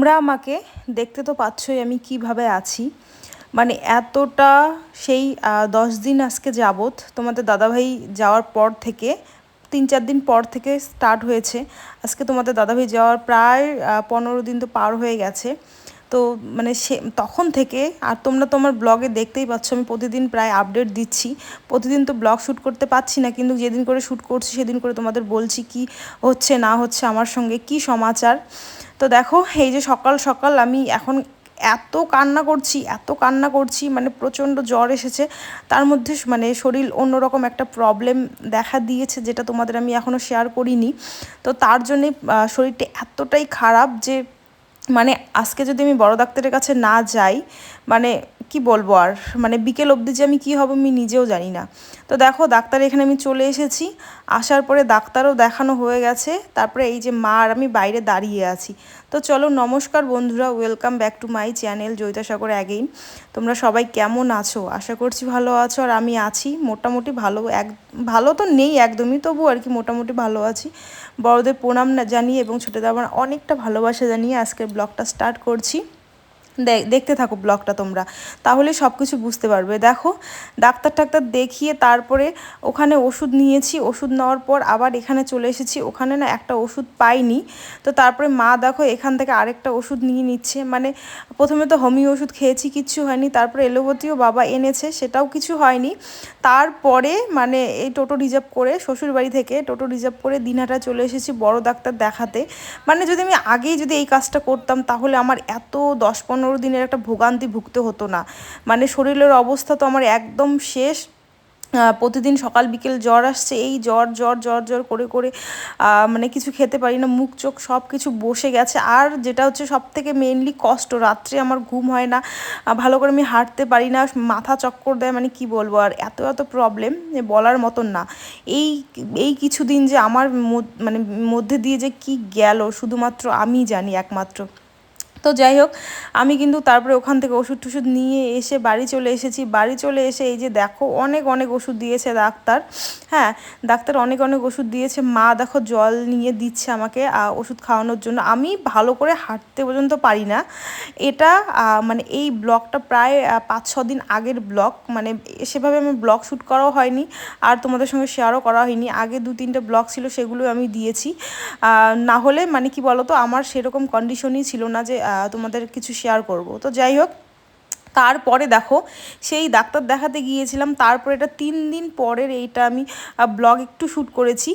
তোমরা আমাকে দেখতে তো পাচ্ছই আমি কীভাবে আছি। মানে এতটা সেই দশ দিন আজকে যাবত তোমাদের দাদাভাই যাওয়ার পর থেকে, তিন চার দিন পর থেকে স্টার্ট হয়েছে। আজকে তোমাদের দাদাভাই যাওয়ার প্রায় পনেরো দিন তো পার হয়ে গেছে। তো মানে সে, তখন থেকে, আর তোমরা তোমার ব্লগে দেখতেই পাচ্ছ, আমি প্রতিদিন প্রায় আপডেট দিচ্ছি। প্রতিদিন তো ব্লগ শ্যুট করতে পারছি না, কিন্তু যেদিন করে শ্যুট করছি, সেদিন করে তোমাদের বলছি কি হচ্ছে, না হচ্ছে আমার সঙ্গে কি সমাচার। তো দেখো, এই যে সকাল সকাল আমি এখন এত কান্না করছি, এত কান্না করছি মানে প্রচণ্ড জ্বর এসেছে। তার মধ্যে মানে শরীর অন্যরকম একটা প্রবলেম দেখা দিয়েছে যেটা তোমাদের আমি এখনও শেয়ার করিনি। তো তার জন্যে শরীরটা এতটাই খারাপ যে মানে আজকে যদি আমি বড় ডাক্তারের কাছে না যাই মানে কি বলব আর? মানে বিকেল অবধি যে আমি কী হব আমি নিজেও জানি না। তো দেখো, ডাক্তার এখানে আমি চলে এসেছি। আসার পরে ডাক্তারও দেখানো হয়ে গেছে। তারপরে এই যে মা আর আমি বাইরে দাঁড়িয়ে আছি। তো চলো, নমস্কার বন্ধুরা welcome back to my channel Joyitasagar again তোমরা সবাই কেমন আছো? আশা করছি ভালো আছো। আর আমি আছি মোটামুটি ভালো, এক, ভালো তো নেই একদমই তবু আর কি মোটামুটি ভালো আছি। বড়দের প্রণাম জানিয়ে এবং ছোটোদের আমার অনেকটা ভালোবাসা জানিয়ে আজকের ব্লগটা স্টার্ট করছি। দেখতে থাকো ব্লগটা তোমরা। তাহলে সব কিছু বুঝতে পারবে। দেখো, ডাক্তার টাক্তার দেখিয়ে তারপরে ওখানে ওষুধ নিয়েছি। ওষুধ নেওয়ার পর আবার এখানে চলে এসেছি। ওখানে না একটা ওষুধ পাইনি। তো তারপরে মা দেখো, এখান থেকে আরেকটা ওষুধ নিয়ে নিচ্ছে। মানে প্রথমে তো হোমিও ওষুধ খেয়েছি, কিচ্ছু হয়নি। তারপরে এলোপতিও বাবা এনেছে, সেটাও কিছু হয়নি। তারপরে মানে এই টোটো রিজার্ভ করে শ্বশুর বাড়ি থেকে টোটো রিজার্ভ করে দিনহাটা চলে এসেছি বড় ডাক্তার দেখাতে। মানে যদি আমি আগেই যদি এই কাজটা করতাম, তাহলে আমার এত দশ পনেরো দিনের একটা ভোগান্তি ভুগতে হতো না। মানে শরীরের অবস্থা তো আমার একদম শেষ। প্রতিদিন সকাল, বিকেল জ্বর আসছে। এই জ্বর জ্বর জ্বর জ্বর করে করে মানে কিছু খেতে পারি না। মুখ, চোখ সব কিছু বসে গেছে। আর যেটা হচ্ছে সব থেকে মেনলি কষ্ট, রাত্রে আমার ঘুম হয় না। ভালো করে আমি হাঁটতে পারি না। মাথা চক্কর দেয় মানে কি বলব? আর এত এত প্রবলেম বলার মতন না। এই এই কিছুদিন যে আমার মানে মধ্যে দিয়ে যে কি গেল, শুধুমাত্র আমি জানি একমাত্র। তো যাই হোক, আমি কিন্তু তারপরে ওখান থেকে ওষুধ টষুধ নিয়ে এসে বাড়ি চলে এসেছি। বাড়ি চলে এসে এই যে দেখো, অনেক অনেক ওষুধ দিয়েছে ডাক্তার। হ্যাঁ ডাক্তার অনেক অনেক ওষুধ দিয়েছে। মা দেখো জল নিয়ে দিচ্ছে আমাকে ওষুধ খাওয়ানোর জন্য। আমি ভালো করে হাঁটতে পর্যন্ত পারি না। এটা মানে এই ব্লগটা প্রায় পাঁচ, ছ দিন আগের ব্লগ। মানে সেভাবে আমি ব্লগ শ্যুট করাও হয়নি, আর তোমাদের সঙ্গে শেয়ারও করা হয়নি। আগে দু, তিনটে ব্লগ ছিল সেগুলো আমি দিয়েছি। না হলে মানে কি বলতো, আমার সেরকম কন্ডিশনই ছিল না যে তোমাদের কিছু শেয়ার করব। তো যাই হোক, তারপরে দেখো, সেই ডাক্তার দেখাতে গিয়েছিলাম, তারপরে এটা তিন দিন পরের এইটা আমি ব্লগ একটু শ্যুট করেছি।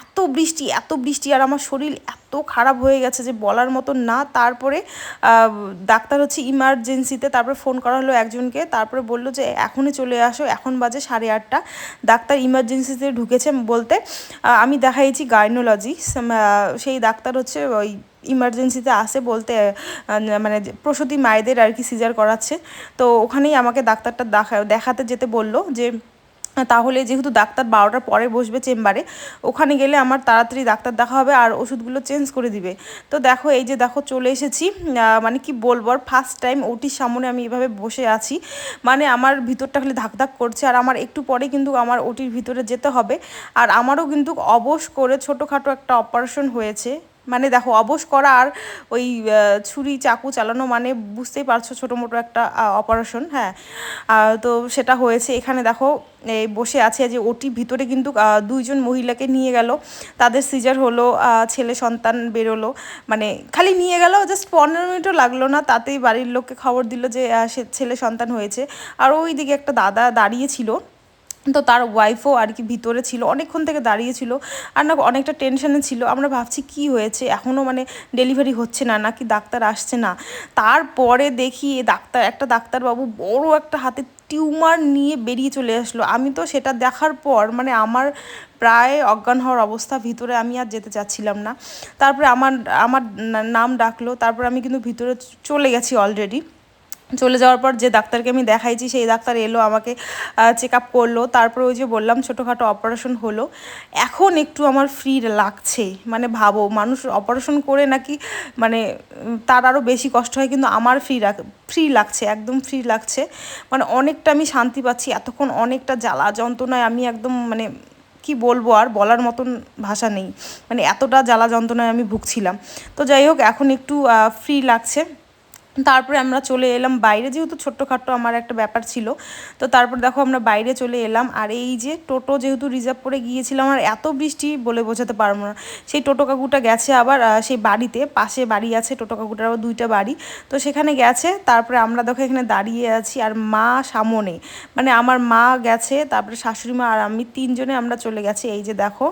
এত বৃষ্টি এত বৃষ্টি, আর আমার শরীর এত খারাপ হয়ে গেছে যে বলার মতো না। তারপরে ডাক্তার হচ্ছে ইমার্জেন্সিতে তারপরে ফোন করা হলো একজনকে, তারপরে বলল যে, এখনই চলে আসো, এখন বাজে সাড়ে আটটা। ডাক্তার ইমার্জেন্সিতে ঢুকেছে বলতে আমি দেখাইছি গাইনোলজি সেই ডাক্তার হচ্ছে ওই ইমার্জেন্সিতে আসে বলতে মানে প্রসূতি মায়েদের আর কি সিজার করাচ্ছে। তো ওখানেই আমাকে ডাক্তারটা দেখা, দেখাতে যেতে বলল যে, তাহলে যেহেতু ডাক্তার বারোটার পরে বসবে চেম্বারে, ওখানে গেলে আমার তাড়াতাড়ি ডাক্তার দেখা হবে আর ওষুধগুলো চেঞ্জ করে দিবে। তো দেখো, এই যে দেখো, চলে এসেছি। মানে কি বলব, আর ফার্স্ট টাইম ওটির সামনে আমি এভাবে বসে আছি। মানে আমার ভিতরটা খালি ধাক ধাক করছে, আর আমার একটু পরে কিন্তু আমার ওটির ভিতরে যেতে হবে। আর আমারও কিন্তু অবশ করে ছোটোখাটো একটা অপারেশন হয়েছে। মানে দেখো, অবশ করা আর ওই ছুরি চাকু চালানো মানে বুঝতেই পারছ ছোটো মোটো একটা অপারেশন হ্যাঁ। তো সেটা হয়েছে। এখানে দেখো, এই বসে আছে যে ওটি ভিতরে কিন্তু দুইজন মহিলাকে নিয়ে গেল। তাদের সিজার হলো ছেলে সন্তান বেরোলো। মানে খালি নিয়ে গেল জাস্ট পনেরো মিনিটও লাগল না। তাতেই বাড়ির লোককে খবর দিল যে সে ছেলে সন্তান হয়েছে। আর ওই দিকে একটা দাদা দাঁড়িয়ে ছিল। তো তার ওয়াইফও আর কি ভিতরে ছিল, অনেকক্ষণ থেকে দাঁড়িয়ে ছিল আর না অনেকটা টেনশানে ছিল। আমরা ভাবছি কি হয়েছে এখনও মানে ডেলিভারি হচ্ছে না, নাকি ডাক্তার আসছে না। তারপরে দেখি ডাক্তার, একটা ডাক্তারবাবু বড় একটা হাতে টিউমার নিয়ে বেরিয়ে চলে আসলো। আমি তো সেটা দেখার পর মানে আমার প্রায় অজ্ঞান হওয়ার অবস্থা, ভিতরে আমি আর যেতে চাচ্ছিলাম না। তারপরে আমার আমার নাম ডাকলো, তারপরে আমি কিন্তু ভিতরে চলে গেছি অলরেডি চলে যাওয়ার পর যে ডাক্তারকে আমি দেখাইছি, সেই ডাক্তার এলো, আমাকে চেক আপ করল। তারপর ওই যে বললাম, ছোটোখাটো অপারেশন হলো। এখন একটু আমার ফ্রি লাগছে। মানে ভাবো, মানুষ অপারেশন করে নাকি মানে তার আরও বেশি কষ্ট হয়, কিন্তু আমার ফ্রি ফ্রি লাগছে, একদম ফ্রি লাগছে। মানে অনেকটা আমি শান্তি পাচ্ছি। এতক্ষণ অনেকটা জ্বালা যন্ত্রণায় আমি একদম মানে কি বলব আর বলার মতন ভাষা নেই। মানে এতটা জ্বালা যন্ত্রণায় আমি ভুগছিলাম। তো যাই হোক, এখন একটু ফ্রি লাগছে। তারপরে আমরা চলে এলাম বাইরে, যেহেতু ছোট্টখাট্টো আমার একটা ব্যাপার ছিল, তো তারপর দেখো আমরা বাইরে চলে এলাম। আর এই যে টোটো যেহেতু রিজার্ভ করে গিয়েছিলাম, আর এত বৃষ্টি বলে বোঝাতে পারব না। সেই টোটো কাকুটা গেছে আবার সেই বাড়িতে, পাশে বাড়ি আছে টোটো কাকুটার আবার দুইটা বাড়ি। তো সেখানে গেছে, তারপরে আমরা দেখো এখানে দাঁড়িয়ে আছি, আর মা সামনে। মানে আমার মা গেছে, তারপরে শাশুড়ি মা আর আমি তিনজনে আমরা চলে গেছি। এই যে দেখো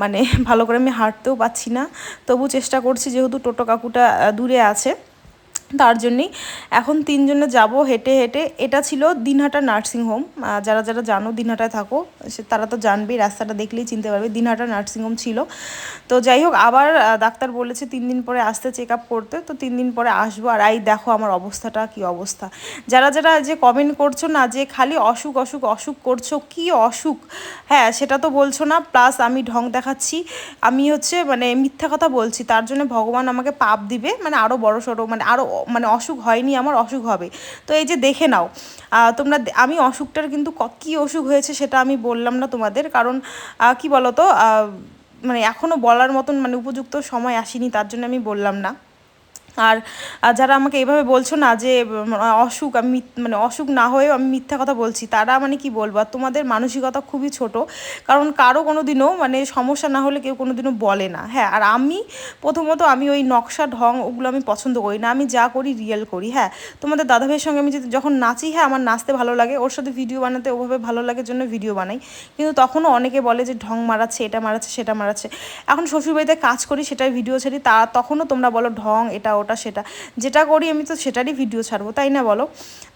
মানে ভালো করে আমি হাঁটতেও পাচ্ছি না। তবু চেষ্টা করছি, যেহেতু টোটো কাকুটা দূরে আছে। তার জন্যেই। এখন তিনজনে যাব হেঁটে হেঁটে। এটা ছিল দিনহাটা নার্সিংহোম যারা যারা জানো দিনহাটায় থাকো, সে তারা তো জানবেই, রাস্তাটা দেখলেই চিনতে পারবে। দিনহাটা নার্সিংহোম ছিল। তো যাই হোক, আবার ডাক্তার বলেছে তিন দিন পরে আসতে চেক আপ করতে। তো তিন দিন পরে আসব। আর এই দেখো আমার অবস্থাটা, কি অবস্থা। যারা যারা যে কমেন্ট করছ না, যে খালি অসুখ অসুখ অসুখ করছ, কি অসুখ? হ্যাঁ সেটা তো বলছো না। প্লাস আমি ঢং দেখাচ্ছি। আমি হচ্ছে মানে মিথ্যা কথা বলছি। তার জন্য ভগবান আমাকে পাপ দিবে। মানে আরও বড় সড়ো মানে আরও মানে অসুখ হয়নি, আমার অসুখ হবে। তো এই যে দেখে নাও তোমরা আমি অসুখটার কিন্তু কী অসুখ হয়েছে সেটা আমি বললাম না তোমাদের, কারণ কি বলো তো মানে এখনও বলার মতন মানে উপযুক্ত সময় আসেনি, তার জন্য আমি বললাম না। আর যারা আমাকে এভাবে বলছো না যে অসুখ, আমি মানে অসুখ না হয়েও আমি মিথ্যা কথা বলছি, তারা মানে কি বলব? আর তোমাদের মানসিকতা খুবই ছোট, কারণ কারও কোনো দিনও মানে সমস্যা না হলে কেউ কোনো দিনও বলে না। হ্যাঁ আর আমি প্রথমত আমি ওই নকশা, ঢং ওগুলো আমি পছন্দ করি না, আমি যা করি রিয়েল করি। হ্যাঁ তোমাদের দাদাভাইয়ের সঙ্গে আমি যদি যখন নাচি হ্যাঁ আমার নাচতে ভালো লাগে, ওর সাথে ভিডিও বানাতে ওভাবে ভালো লাগে জন্য ভিডিও বানাই, কিন্তু তখনও অনেকে বলে যে, ঢং মারাচ্ছে, এটা মারাচ্ছে, সেটা মারাচ্ছে। এখন শ্বশুরবাড়িতে কাজ করি, সেটাই ভিডিও ছাড়ি, তা তখনও তোমরা বলো ঢং, এটা ওটা। সেটা। যেটা করি আমি তো সেটারই ভিডিও ছাড়বো, তাই না বলো?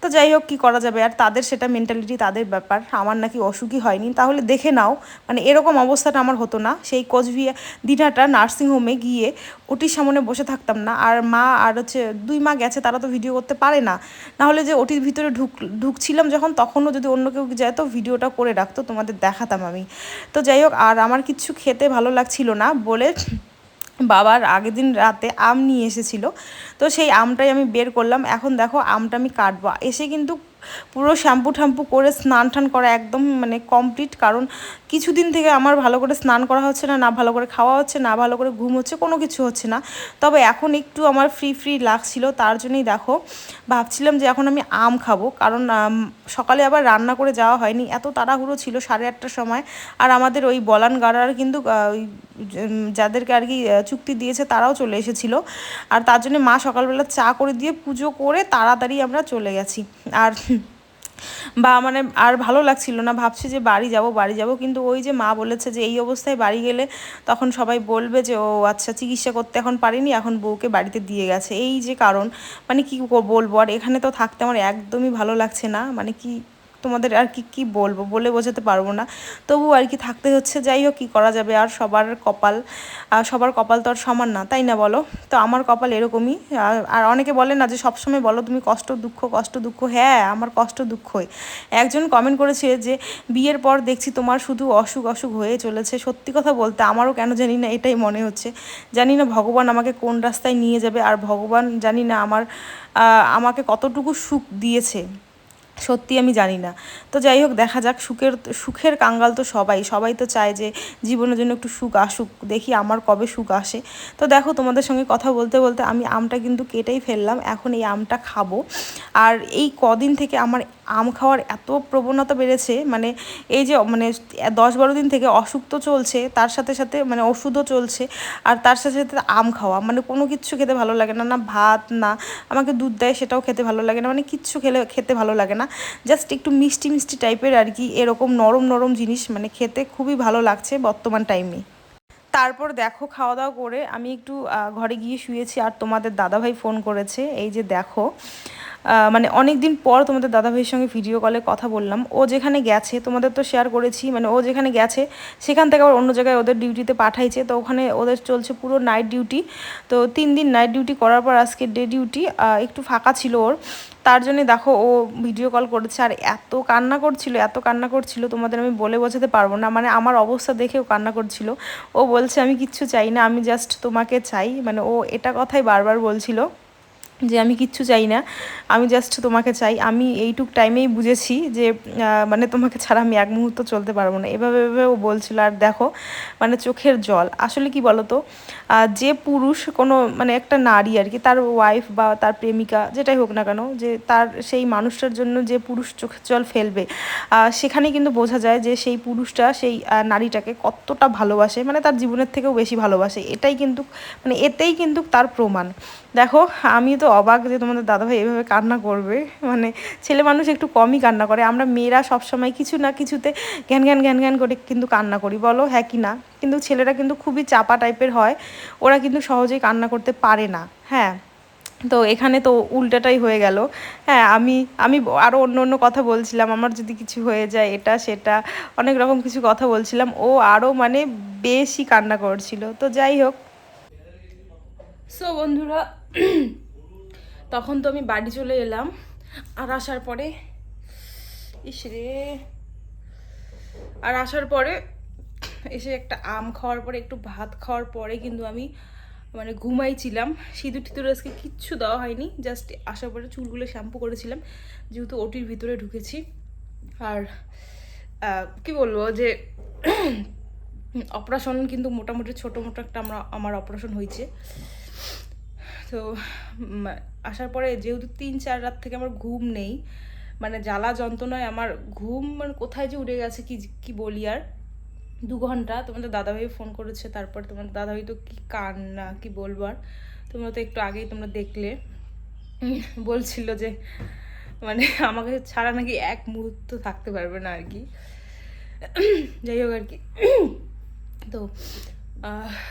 তো যাই হোক, কী করা যাবে? আর তাদের সেটা মেন্টালিটি তাদের ব্যাপার। আমার নাকি অসুখই হয়নি। তাহলে দেখে নাও মানে এরকম অবস্থাটা আমার হতো না। সেই কোচবিহার দিনাটা নার্সিংহোমে গিয়ে ওটির সামনে বসে থাকতাম না। আর মা আর হচ্ছে দুই মা গেছে, তারা তো ভিডিও করতে পারে না। নাহলে যে ওটির ভিতরে ঢুক, ঢুকছিলাম যখন, তখনও যদি অন্য কেউ যায়, তো ভিডিওটা করে রাখতো, তোমাদের দেখাতাম আমি। তো যাই হোক, আর আমার কিছু খেতে ভালো লাগছিল না বলে বাবার আগের দিন রাতে আম নিয়ে এসেছিল। তো সেই আমটাই আমি বের করলাম। এখন দেখো আমটা আমি কাটবো। এসে কিন্তু পুরো শ্যাম্পু ঠ্যাম্পু করে স্নান টান করা একদম মানে কমপ্লিট কারণ কিছুদিন থেকে আমার ভালো করে স্নান করা হচ্ছে না না ভালো করে খাওয়া হচ্ছে, না ভালো করে ঘুম হচ্ছে, কোনো কিছু হচ্ছে না। তবে এখন একটু আমার ফ্রি ফ্রি লাগছিল, তার জন্যই দেখো, ভাবছিলাম যে এখন আমি আম খাব, কারণ সকালে আবার রান্না করে যাওয়া হয়নি, এত তাড়াহুড়ো ছিল সাড়ে আটটার সময়, আর আমাদের ওই বলান গাড়ার কিন্তু ওই যাদেরকে আর কি চুক্তি দিয়েছে তারাও চলে এসেছিল, আর তার জন্য মা সকালবেলা চা করে দিয়ে পুজো করে তাড়াতাড়ি আমরা চলে গেছি। আর বা মানে আর ভালো লাগছিল না, ভাবছি যে বাড়ি যাব বাড়ি যাব, কিন্তু ওই যে মা বলেছে যে এই অবস্থায় বাড়ি গেলে তখন সবাই বলবে যে, ও আচ্ছা চিকিৎসা করতে এখন পারিনি, এখন বউকে বাড়িতে দিয়ে গেছে। এই যে কারণ মানে কি বলব? আর এখানে তো থাকতে আমার একদমই ভালো লাগছে না মানে কি তোমাদের আর কি কি বলব? বলে বোঝাতে পারব না। তবু আর কি থাকতে হচ্ছে, যাই হোক, কী করা যাবে? আর সবার কপাল সবার কপাল তো আর সমান না, তাই না বলো? তো আমার কপাল এরকমই। আর অনেকে বলে না যে, সবসময় বলো তুমি কষ্ট, দুঃখ কষ্ট, দুঃখ। হ্যাঁ আমার কষ্ট, দুঃখই। একজন কমেন্ট করেছে যে, বিয়ের পর দেখছি তোমার শুধু অসুখ অসুখ হয়ে চলেছে। সত্যি কথা বলতে আমারও কেন জানি না এটাই মনে হচ্ছে। জানি না ভগবান আমাকে কোন রাস্তায় নিয়ে যাবে, আর ভগবান জানি না আমার আমাকে কতটুকু সুখ দিয়েছে। সত্যি আমি জানি না। তো যাই হোক, দেখা যাক, সুখের সুখের কাঙ্গাল তো সবাই। সবাই তো চায় যে জীবনের জন্য একটু সুখ আসুক, দেখি আমার কবে সুখ আসে। তো দেখো, তোমাদের সঙ্গে কথা বলতে বলতে আমি আমটা কিন্তু কেটেই ফেললাম, এখন এই আমটা খাব। আর এই কদিন থেকে আমার আম খাওয়ার এত প্রবণতা বেড়েছে মানে এই যে মানে দশ বারো দিন থেকে অসুখ তো চলছে, তার সাথে সাথে মানে ওষুধও চলছে, আর তার সাথে সাথে আম খাওয়া মানে কোনো কিছু খেতে ভালো লাগে না না ভাত, না আমাকে দুধ দেয় সেটাও খেতে ভালো লাগে না মানে কিচ্ছু খেলে, খেতে ভালো লাগে না জাস্ট একটু মিষ্টি মিষ্টি টাইপের আর কি, এরকম নরম নরম জিনিস মানে খেতে খুবই ভালো লাগছে বর্তমান টাইমে তারপর দেখো খাওয়া দাওয়া করে আমি একটু ঘরে গিয়ে শুয়েছি, আর তোমাদের দাদাভাই ফোন করেছে, এই যে দেখো মানে অনেক দিন পর তোমাদের দাদাভাইয়ের সঙ্গে ভিডিও কলে কথা বললাম। ও যেখানে গেছে, তোমাদের তো শেয়ার করেছি মানে ও যেখানে গেছে, সেখান থেকে আবার অন্য জায়গায় ওদের ডিউটিতে পাঠাইছে। তো ওখানে ওদের চলছে পুরো নাইট ডিউটি তো তিন দিন নাইট ডিউটি করার পর আজকে ডে ডিউটি একটু ফাঁকা ছিল ওর। তার জন্যে দেখো ও ভিডিও কল করেছে। আর এত কান্না করছিল, এত কান্না করছিল, তোমাদের আমি বলে বোঝাতে পারব না। মানে আমার অবস্থা দেখে ও কান্না করছিল। ও বলছে, আমি কিচ্ছু চাই না, আমি জাস্ট তোমাকে চাই। মানে ও এটা কথাই বারবার বলছিল। যে আমি কিচ্ছু চাই না। আমি জাস্ট তোমাকে চাই। আমি এইটুক টাইমেই বুঝেছি যে মানে তোমাকে ছাড়া আমি এক মুহূর্ত চলতে পারব না। এভাবে এভাবে ও বলছিল, আর দেখো মানে চোখের জল। আসলে কি বলতো যে পুরুষ কোনো মানে একটা নারী আর কি, তার ওয়াইফ বা তার প্রেমিকা, যেটাই হোক না কেন, যে তার সেই মানুষটার জন্য যে পুরুষ চোখের জল ফেলবে সেখানে কিন্তু বোঝা যায় যে সেই পুরুষটা, সেই নারীটাকে কতটা ভালোবাসে। মানে তার জীবনের থেকেও বেশি ভালোবাসে। এটাই কিন্তু মানে এতেই কিন্তু তার প্রমাণ। দেখো আমি তো অবাক যে তোমাদের দাদাভাই এভাবে কান্না করবে। মানে ছেলে মানুষ একটু কমই কান্না করে। আমরা মেয়েরা সবসময় কিছু না কিছুতে ঘ্যান ঘ্যান ঘ্যান ঘ্যান করে কিন্তু কান্না করি। বলো হ্যাঁ কি না? কিন্তু ছেলেরা কিন্তু খুবই চাপা টাইপের হয়। ওরা কিন্তু সহজেই কান্না করতে পারে না। হ্যাঁ তো এখানে তো উল্টাটাই হয়ে গেল। হ্যাঁ আমি আমি আরও অন্য অন্য কথা বলছিলাম। আমার যদি কিছু হয়ে যায় এটা, সেটা, অনেক রকম কিছু কথা বলছিলাম। ও আরও মানে বেশি কান্না করছিল। তো যাই হোক। সো বন্ধুরা তখন তো আমি বাড়ি চলে এলাম। আর আসার পরে, ইস রে। আর আসার পরে এসে একটা আম খাওয়ার পরে, একটু ভাত খাওয়ার পরে কিন্তু আমি মানে ঘুমাইছিলাম। সিঁদুর টিঁদুর আজকে কিচ্ছু দেওয়া হয়নি জাস্ট আসার পরে চুলগুলো শ্যাম্পু করেছিলাম, যেহেতু ওটির ভিতরে ঢুকেছি। আর কি বলব যে অপারেশন কিন্তু মোটামুটি ছোটো মোটো একটা আমরা, আমার অপারেশন হয়েছে। তো আসার পরে যেহেতু তিন, চার রাত থেকে আমার ঘুম নেই মানে জ্বালা যন্ত্রণায় আমার ঘুম মানে কোথায় যে উড়ে গেছে কি কি বলি আর? দু ঘণ্টা, তোমাদের দাদাভাই ফোন করেছে, তারপর তোমাদের দাদাভাই তো কি কান্না, কি বলব আর? তোমরা তো একটু আগেই তোমরা দেখলে। বলছিল যে মানে আমাকে ছাড়া নাকি এক মুহূর্ত থাকতে পারবে না আর কি। যাই হোক আর কি। তো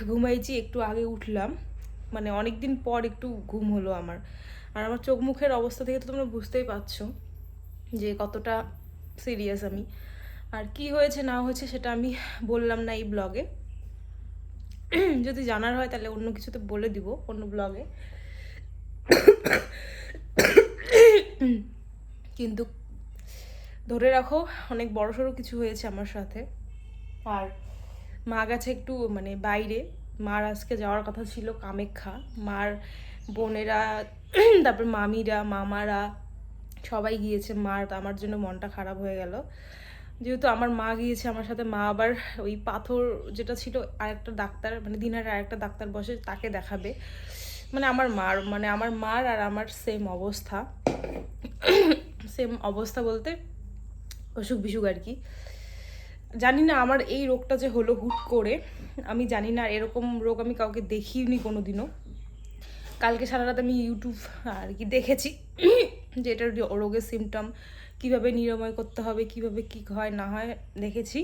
ঘুমাইছি, একটু আগে উঠলাম। মানে অনেক দিন পর একটু ঘুম হলো আমার। আর আমার চোখ মুখের অবস্থা থেকে তো তোমরা বুঝতেই পারছ যে কতটা সিরিয়াস আমি। আর কি হয়েছে না হয়েছে সেটা আমি বললাম না এই ব্লগে যদি জানার হয় তাহলে অন্য কিছুতে বলে দিব অন্য ব্লগে কিন্তু ধরে রাখো অনেক বড়সড় কিছু হয়েছে আমার সাথে। আর মা গেছে একটু মানে বাইরে। মার আজকে যাওয়ার কথা ছিল কামেখ্যা। মার বোনেরা, তারপর মামিরা, মামারা সবাই গিয়েছে। মার, আমার জন্য মনটা খারাপ হয়ে গেল। যেহেতু আমার মা গিয়েছে, আমার সাথে মা আবার ওই পাথর যেটা ছিল, আরেকটা ডাক্তার মানে দিনের আরেকটা ডাক্তার বসে তাকে দেখাবে। মানে আমার মার মানে আমার মার আর আমার সেম অবস্থা। সেম অবস্থা বলতে অসুখ বিসুখ আর কি। জানি না আমার এই রোগটা যে হলো হুট করে, আমি জানি না এরকম রোগ আমি কাউকে দেখিনি কোনো দিনও কালকে সারা রাত আমি ইউটিউব আর কি দেখেছি যে এটার রোগের সিমটম কীভাবে নিরাময় করতে হবে, কীভাবে কি হয়, না হয় দেখেছি।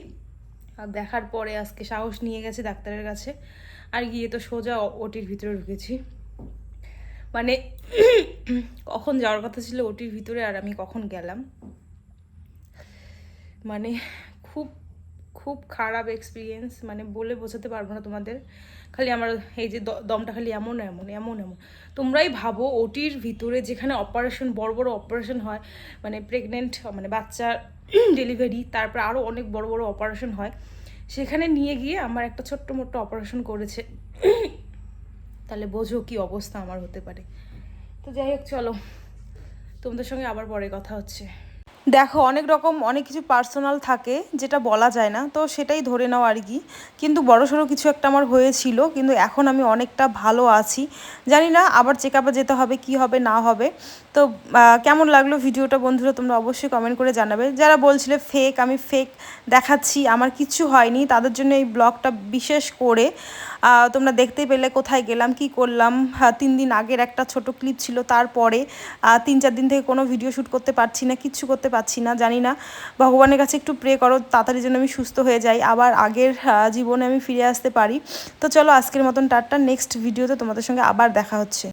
আর দেখার পরে আজকে সাহস নিয়ে গেছে ডাক্তারের কাছে। আর গিয়ে তো সোজা ওটির ভিতরে ঢুকেছি। মানে কখন যাওয়ার কথা ছিল ওটির ভিতরে আর আমি কখন গেলাম। মানে খুব খারাপ এক্সপিরিয়েন্স মানে বলে বোঝাতে পারব না তোমাদের। খালি আমার এই যে দমটা খালি এমন এমন এমন এমন। তোমরাই ভাবো ওটির ভিতরে যেখানে অপারেশন বড় বড় অপারেশন হয় মানে প্রেগনেন্ট মানে বাচ্চার ডেলিভারি তারপর আরও অনেক বড় বড় অপারেশন হয়। সেখানে নিয়ে গিয়ে আমার একটা ছোট্ট মোট্ট অপারেশন করেছে। তাহলে বোঝো কি অবস্থা আমার হতে পারে। তো যাই হোক, চলো। তোমাদের সঙ্গে আবার পরে কথা হচ্ছে। দেখো, অনেক রকম অনেক কিছু পার্সোনাল থাকে, যেটা বলা যায় না, তো সেটাই ধরে নাও আর কি। কিন্তু বড়সড় কিছু একটা আমার হয়েছিল, কিন্তু এখন আমি অনেকটা ভালো আছি। জানি না, আবার চেক আপে যেতে হবে, কি হবে, না হবে। তো কেমন লাগল ভিডিওটা বন্ধুরা, তোমরা অবশ্যই কমেন্ট করে জানাবে। যারা বলছিলে ফেক আমি ফেক দেখাচ্ছি, আমার কিছু হয়নি, তাদের জন্য এই ব্লগটা বিশেষ করে তোমরা দেখতে পেলে কোথায় গেলাম, কি করলাম তিন দিন আগের একটা ছোট ক্লিপ ছিল, তারপরে তিন চার দিন থেকে কোনো ভিডিও শ্যুট করতে পারছি না কিচ্ছু করতে পারছি না, জানি না। ভগবানের কাছে একটু প্রে করো, তাড়াতাড়ি যেন আমি সুস্থ হয়ে যাই। আবার আগের জীবনে আমি ফিরে আসতে পারি। তো চলো আজকের মতন টাটা নেক্সট ভিডিওতে তোমাদের সঙ্গে আবার দেখা হচ্ছে।